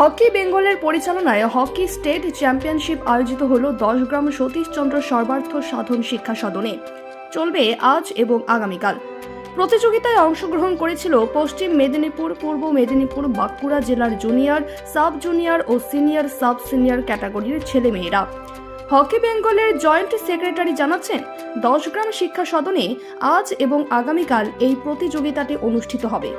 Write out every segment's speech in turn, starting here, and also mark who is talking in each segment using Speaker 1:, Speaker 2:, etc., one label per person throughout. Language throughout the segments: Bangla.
Speaker 1: হকি বেঙ্গলের পরিচালনায় হকি স্টেট চ্যাম্পিয়নশিপ আয়োজিত হল দশ গ্রাম সতীশচন্দ্র সর্বার্থ সাধন শিক্ষা সদনে। চলবে আজ এবং আগামীকাল। প্রতিযোগিতায় অংশগ্রহণ করেছিল পশ্চিম মেদিনীপুর, পূর্ব মেদিনীপুর, বাঁকুড়া জেলার জুনিয়র, সাব জুনিয়র ও সিনিয়র সাব সিনিয়র ক্যাটাগরির ছেলেমেয়েরা। হকি বেঙ্গলের জয়েন্ট সেক্রেটারি জানাচ্ছেন দশ গ্রাম শিক্ষা সদনে আজ এবং আগামীকাল এই প্রতিযোগিতাটি অনুষ্ঠিত হবে।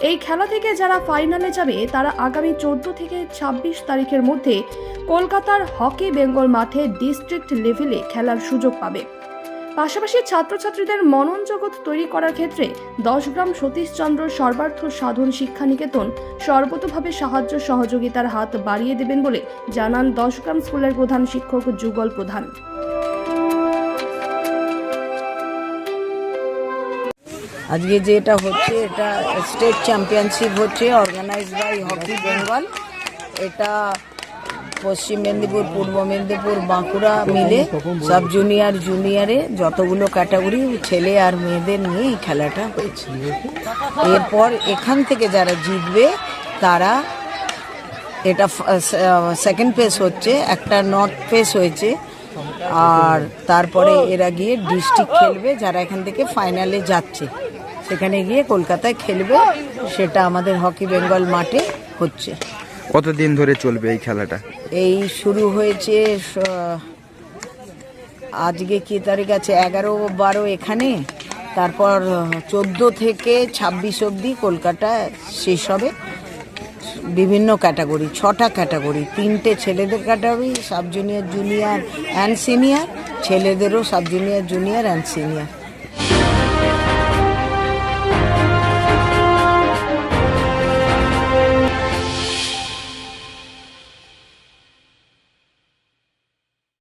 Speaker 1: এই খেলা থেকে যারা ফাইনালে যাবে, তারা আগামী চোদ্দ থেকে ২৬ তারিখের মধ্যে কলকাতার হকি বেঙ্গল মাঠে ডিস্ট্রিক্ট লেভেলে খেলার সুযোগ পাবে। পাশাপাশি ছাত্রছাত্রীদের মনন জগৎ তৈরি করার ক্ষেত্রে দশ গ্রাম সতীশচন্দ্র সর্বার্থ সাধন শিক্ষা নিকেতন সর্বতোভাবে সাহায্য সহযোগিতার হাত বাড়িয়ে দেবেন বলে জানান দশ গ্রাম স্কুলের প্রধান শিক্ষক যুগল প্রধান।
Speaker 2: আজকে যেটা হচ্ছে, এটা স্টেট চ্যাম্পিয়নশিপ হচ্ছে অর্গানাইজ বাই হকি বেঙ্গল এটা পশ্চিম মেদিনীপুর, পূর্ব মেদিনীপুর, বাঁকুড়া মিলে সাব জুনিয়র জুনিয়রে যতগুলো ক্যাটাগরি ছেলে আর মেয়েদের নিয়ে এই খেলাটা হয়েছে। এরপর এখান থেকে যারা জিতবে, তারা এটা সেকেন্ড ফেস হচ্ছে, একটা নর্থ ফেস হয়েছে। আর তারপরে এরা গিয়ে ডিস্ট্রিক্ট খেলবে, যারা এখান থেকে ফাইনালে যাচ্ছে। সেখানে গিয়ে কলকাতায় খেলবে সেটা আমাদের হকি বেঙ্গল মাঠে হচ্ছে।
Speaker 3: কতদিন ধরে চলবে এই খেলাটা?
Speaker 2: এই শুরু হয়েছে আজকে কি তারিখ আছে? এগারো বারো এখানে তারপর চোদ্দ থেকে ছাব্বিশ অবধি কলকাতায় শেষ হবে। বিভিন্ন ক্যাটাগরি ছটা ক্যাটাগরি তিনটে ছেলেদের category sub junior junior and senior ছেলেদেরও sub junior junior and senior